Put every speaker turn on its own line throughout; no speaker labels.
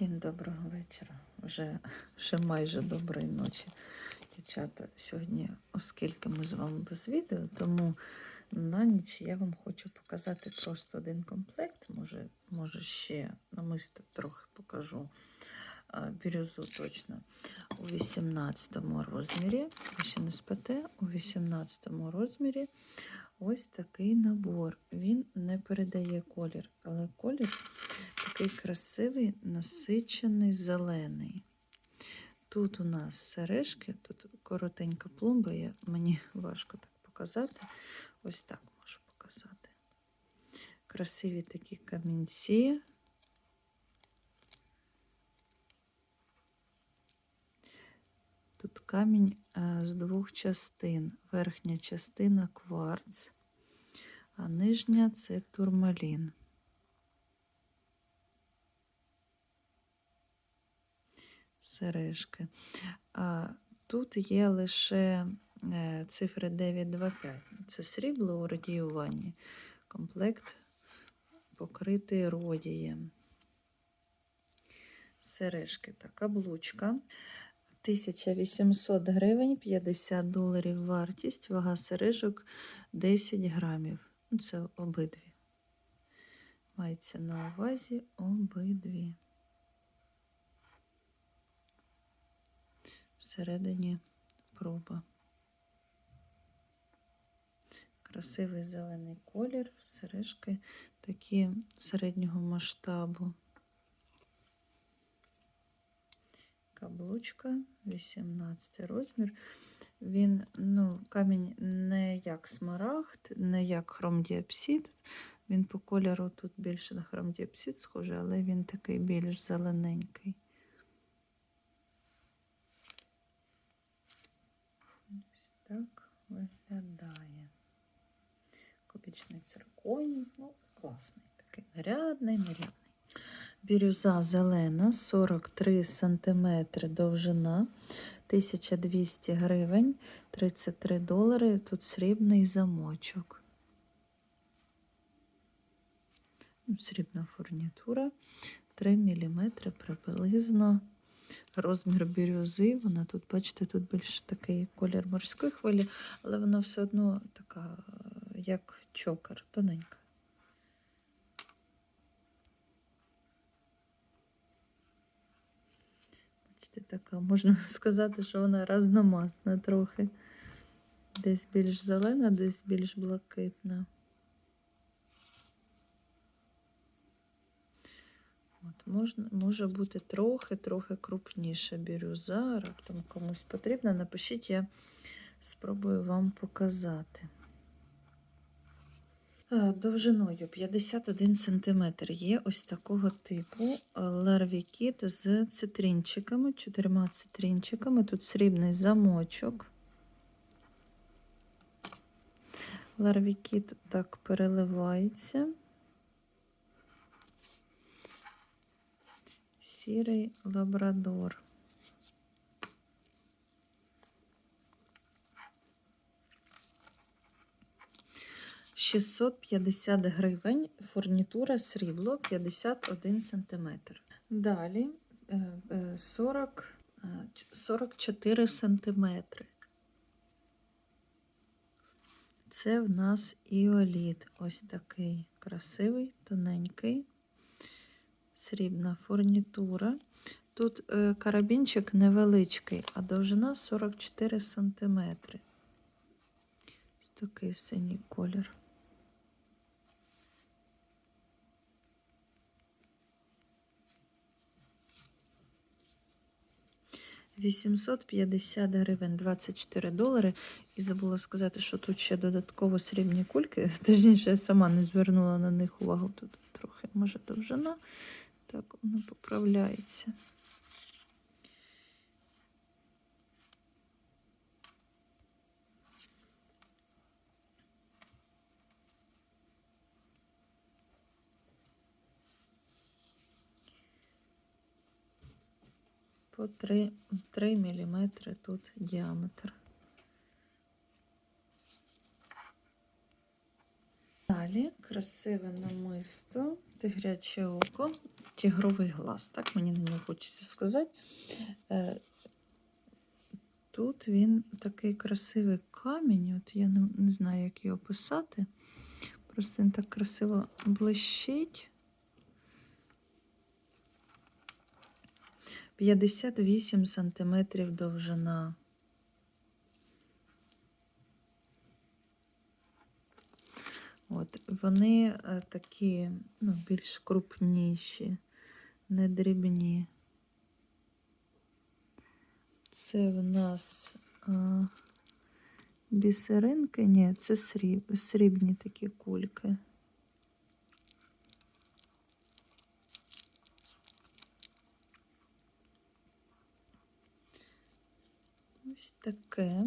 Всім доброго вечора. Вже, вже майже доброї ночі. Дівчата, сьогодні, оскільки ми з вами без відео, тому на ніч я вам хочу показати просто один комплект. Може, може ще намисто трохи покажу бірюзу точно у 18 розмірі. Ви ще не спите, у 18 розмірі ось такий набор. Він не передає колір, але колір такий красивий, насичений, зелений. Тут у нас сережки, тут коротенька пломба, я, мені важко так показати. Ось так можу показати. Красиві такі камінці. Тут камінь е, з двох частин. Верхня частина кварц, а нижня це турмалін. Сережки. А тут є лише е, цифри 925. Це срібло у радіюванні. Комплект покритий родієм. Сережки та каблучка. 1800 гривень, 50 доларів вартість, вага сережок 10 грамів. Ну, Це обидві. Мається на увазі обидві. Всередині проба. Красивий зелений колір, сережки такі середнього масштабу. Каблучка, 18 розмір. Він, ну, камінь не як смарагд, не як хромдіапсид. Він по кольору тут більше на хромдіапсид схожий, але він такий більш зелененький. Ось так виглядає. Копічний цирконій, ну, класний, такий нарядний, нарядний. Бірюза зелена, 43 см довжина, 1200 гривень, 33 долари. Тут срібний замочок. Срібна фурнітура, 3 мм приблизно. Розмір бірюзи, вона тут, бачите, тут більш такий колір морської хвилі, але вона все одно така, як чокер, тоненька. Бачите, така, можна сказати, що вона разномасна трохи. Десь більш зелена, десь більш блакитна. От, можна, Може бути трохи-трохи крупніша бірюза. Раптом комусь потрібно. Напишіть, я спробую вам показати. Е, Довжиною 51 см є ось такого типу ларвікіт з цитринчиками, чотирма цитринчиками. Тут срібний замочок. Ларвікіт так переливається. Сірий лабрадор. Шістсот п'ятдесят гривень, фурнітура срібло 51 см. Далі е, е, 40, е, 44 см. Це в нас іоліт. Ось такий красивий, тоненький срібна фурнітура. Тут е, карабінчик невеличкий, а довжина 44 см. Ось такий синій колір. Вісімсот п'ятдесят гривень 24 долари. І забула сказати, що тут ще додатково срібні кульки. Точніше, я сама не звернула на них увагу. Тут трохи може довжина. Так, воно поправляється. По 3, 3 мм тут діаметр. Далі красиве намисто, тигряче око, тігровий глаз. Так мені не хочеться сказати. Е, Тут він такий красивий камінь. От я не, не знаю, як його описати. Просто він так красиво блищить. 58 сантиметрів довжина. От, вони е, такі ну, більш крупніші, не дрібні. Це в нас а, бісеринки, ні, це сріб, срібні такі кульки. Ось таке.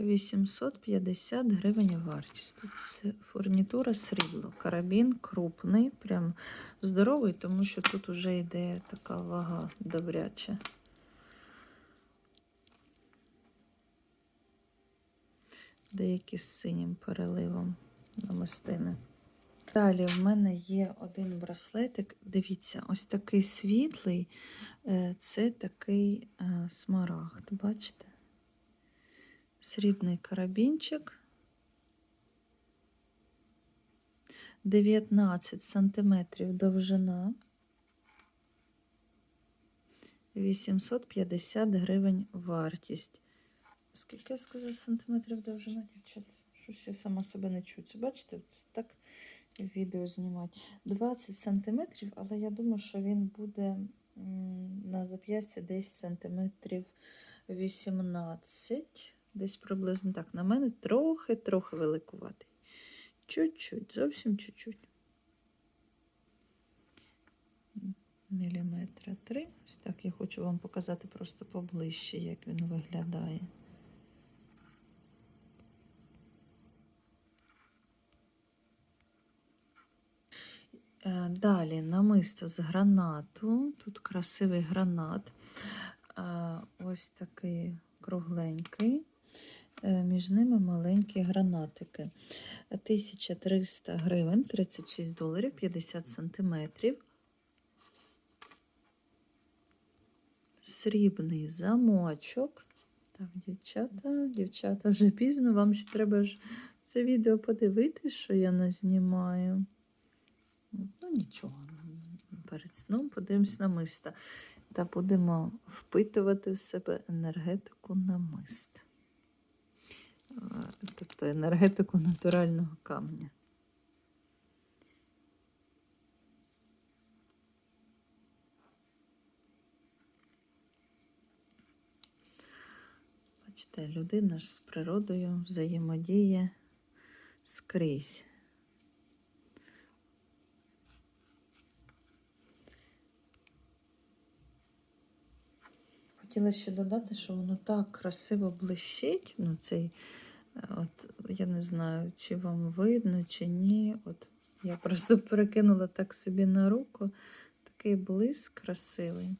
850 гривень вартість. Це фурнітура срібло. Карабін крупний, прям здоровий, тому що тут вже йде така вага добряча. Деякі з синім переливом намистини. Далі в мене є один браслетик. Дивіться, ось такий світлий, е, це такий е, смарагд, бачите? Срібний карабінчик. 19 сантиметрів довжина. 850 гривень вартість. Скільки я сказала сантиметрів довжина, дівчат? Щось я сама себе не чую. Бачите, це так відео знімати. 20 сантиметрів, але я думаю, що він буде на зап'ясті десь сантиметрів 18. Десь приблизно так. На мене трохи-трохи великуватий. Чуть-чуть, зовсім чуть-чуть. Міліметра три. Ось так я хочу вам показати просто поближче, як він виглядає. Е, Далі намисто з гранату. Тут красивий гранат. Е, Ось такий кругленький. Е, Між ними маленькі гранатики. 1300 гривень, 36 доларів, 50 сантиметрів. Срібний замочок. Так, дівчата, дівчата, вже пізно. Вам ще треба ж це відео подивитись, що я назнімаю. Ну, нічого. Перед сном подивимось на миста. Та будемо впитувати в себе енергетику намист. Тобто енергетику натурального камня. Бачите, людина ж з природою взаємодіє скрізь. Хотіла ще додати, що воно так красиво блищить. Ну, цей, от, я не знаю, чи вам видно, чи ні. От, я просто перекинула так собі на руку. Такий блиск красивий.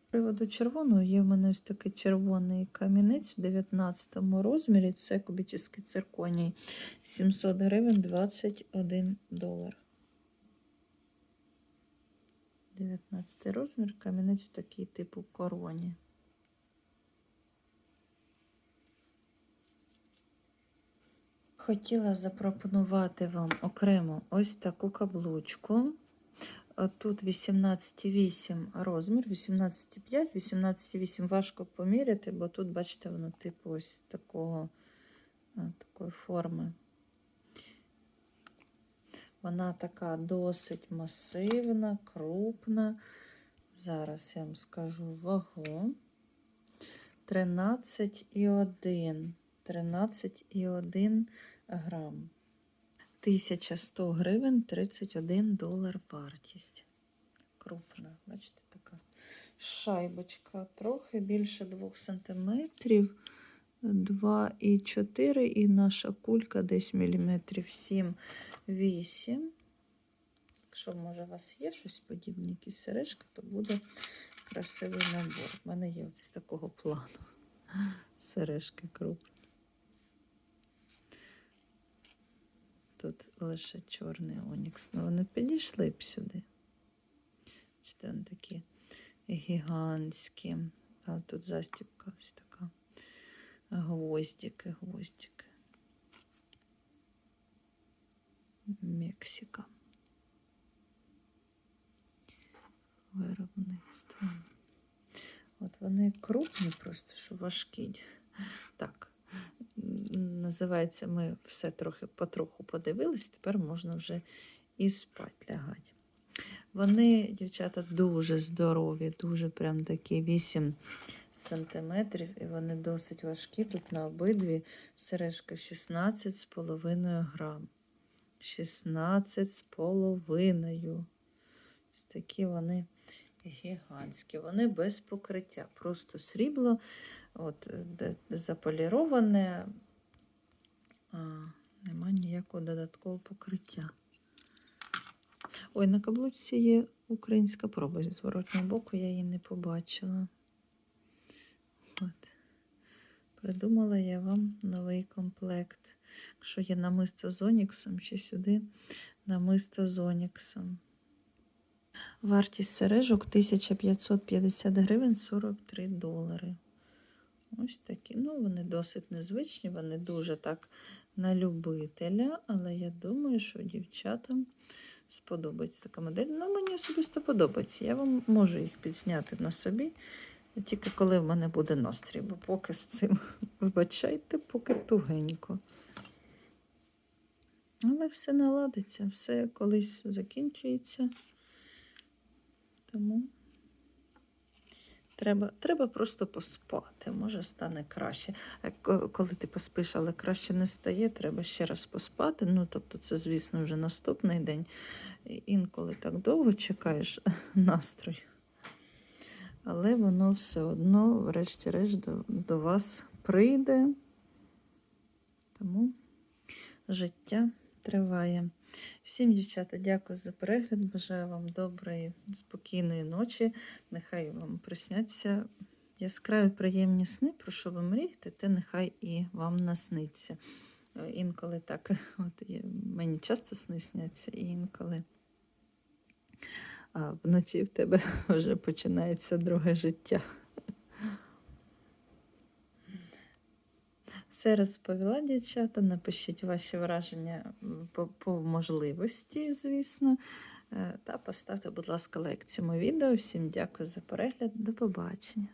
З приводу червоного є в мене ось такий червоний камінець у 19 розмірі. Це кубічний цирконій. 700 гривень 21 долар. 19 розмір, камінець такий типу короні. Хотіла запропонувати вам окремо ось таку каблучку. Тут 18,8 розмір, 18,5, 18,8 важко поміряти, бо тут, бачите, воно типу ось такого, такої форми. Вона така досить масивна, крупна. Зараз я вам скажу вагу. 13,1. 13,1 грам. 1100 гривень 31 долар вартість. Крупна, бачите, така шайбочка. Трохи більше 2 сантиметрів. 2,4 і наша кулька десь міліметрів 7 8. Якщо, може, у вас є щось подібне, якісь сережки, то буде красивий набор. У мене є ось такого плану. Сережки крупні. Лише чорний онікс. Ну, вони підійшли б сюди. Бачите, вони такі гігантські. А тут застібка ось така. Гвоздики, гвоздики. Мексика. Виробництво. От вони крупні, просто що важкі. Так, називається, ми все трохи потроху подивились, тепер можна вже і спать лягати. Вони, дівчата, дуже здорові, дуже прям такі 8 сантиметрів, і вони досить важкі. Тут на обидві сережка 16,5 грам. 16 з половиною. Ось такі вони гігантські. Вони без покриття. Просто срібло, от, заполіроване, а, нема ніякого додаткового покриття. Ой, на каблучці є українська проба зі зворотнього боку, я її не побачила. От. Придумала я вам новий комплект. Якщо є намисто з оніксом, чи сюди намисто з оніксом. Вартість сережок 1550 гривень 43 долари. Ось такі. Ну, вони досить незвичні, вони дуже так на любителя, але я думаю, що дівчатам сподобається така модель. Ну, мені особисто подобається. Я вам можу їх підзняти на собі. Тільки коли в мене буде настрій, бо поки з цим, вибачайте, поки тугенько. Але все наладиться, все колись закінчується. Тому треба, треба просто поспати, може стане краще. Коли ти поспиш, але краще не стає, треба ще раз поспати. Ну, тобто, це, звісно, вже наступний день. Інколи так довго чекаєш настрою. Але воно все одно, врешті-решт, до, до вас прийде. Тому життя триває. Всім, дівчата, дякую за перегляд. Бажаю вам доброї, спокійної ночі. Нехай вам присняться яскраві приємні сни, про що ви мрієте, те нехай і вам насниться. Е, Інколи так, от мені часто сни сняться, і інколи а вночі в тебе вже починається друге життя. Все розповіла, дівчата. Напишіть ваші враження по, по можливості, звісно. Е, Та поставте, будь ласка, лайк цьому відео. Всім дякую за перегляд. До побачення.